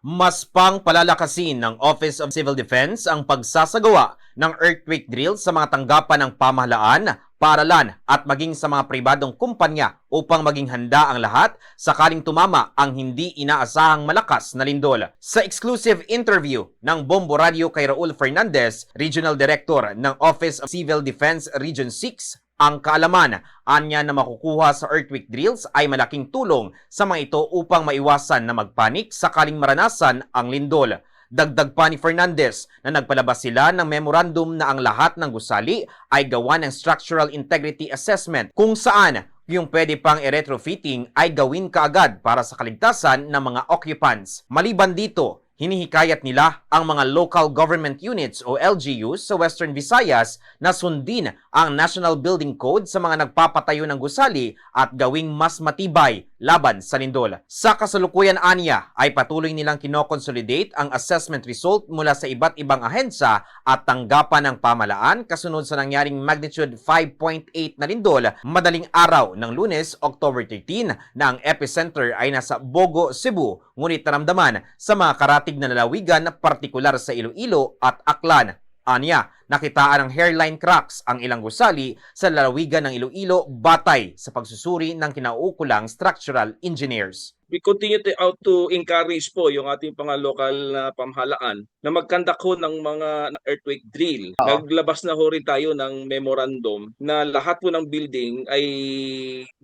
Mas pang palalakasin ng Office of Civil Defense ang pagsasagawa ng earthquake drill sa mga tanggapan ng pamahalaan, paaralan at maging sa mga pribadong kumpanya upang maging handa ang lahat sakaling tumama ang hindi inaasahang malakas na lindol. Sa exclusive interview ng Bombo Radio kay Raul Fernandez, Regional Director ng Office of Civil Defense Region 6, ang kaalaman anya na makukuha sa earthquake drills ay malaking tulong sa mga ito upang maiwasan na magpanik sakaling maranasan ang lindol. Dagdag pa ni Fernandez na nagpalabas sila ng memorandum na ang lahat ng gusali ay gawa ng structural integrity assessment kung saan yung pwede pang i-retrofitting ay gawin kaagad para sa kaligtasan ng mga occupants. Maliban dito, hinihikayat nila ang mga local government units o LGUs sa Western Visayas na sundin ang National Building Code sa mga nagpapatayo ng gusali at gawing mas matibay laban sa lindol. Sa kasalukuyan anya ay patuloy nilang kinoconsolidate ang assessment result mula sa iba't ibang ahensya at tanggapan ng pamalaan kasunod sa nangyaring magnitude 5.8 na lindol madaling araw ng lunes, October 13 na ang epicenter ay nasa Bogo, Cebu ngunit naramdaman sa mga karatig na lalawigan partikular sa Iloilo at Aklan. Anya, nakitaan ng hairline cracks ang ilang gusali sa lalawigan ng Iloilo batay sa pagsusuri ng kinauukulang structural engineers. We continue to out to encourage po yung ating mga local na pamahalaan na magkandak ho ng mga earthquake drill. Oo. Naglabas na ho rin tayo ng memorandum na lahat po ng building ay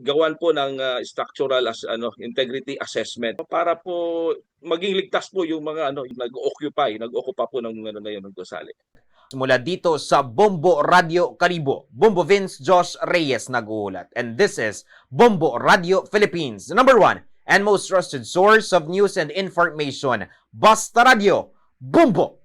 gawan po ng ah, structural as ano integrity assessment para po maging ligtas po yung mga ano nag-occupy, nag-occupy po ng ano na yun ng gusali. Mula dito sa Bombo Radio Caribo, Bombo Vince Josh Reyes nag-uulat. And this is Bombo Radio Philippines, number one and most trusted source of news and information. Basta Radio, Bombo!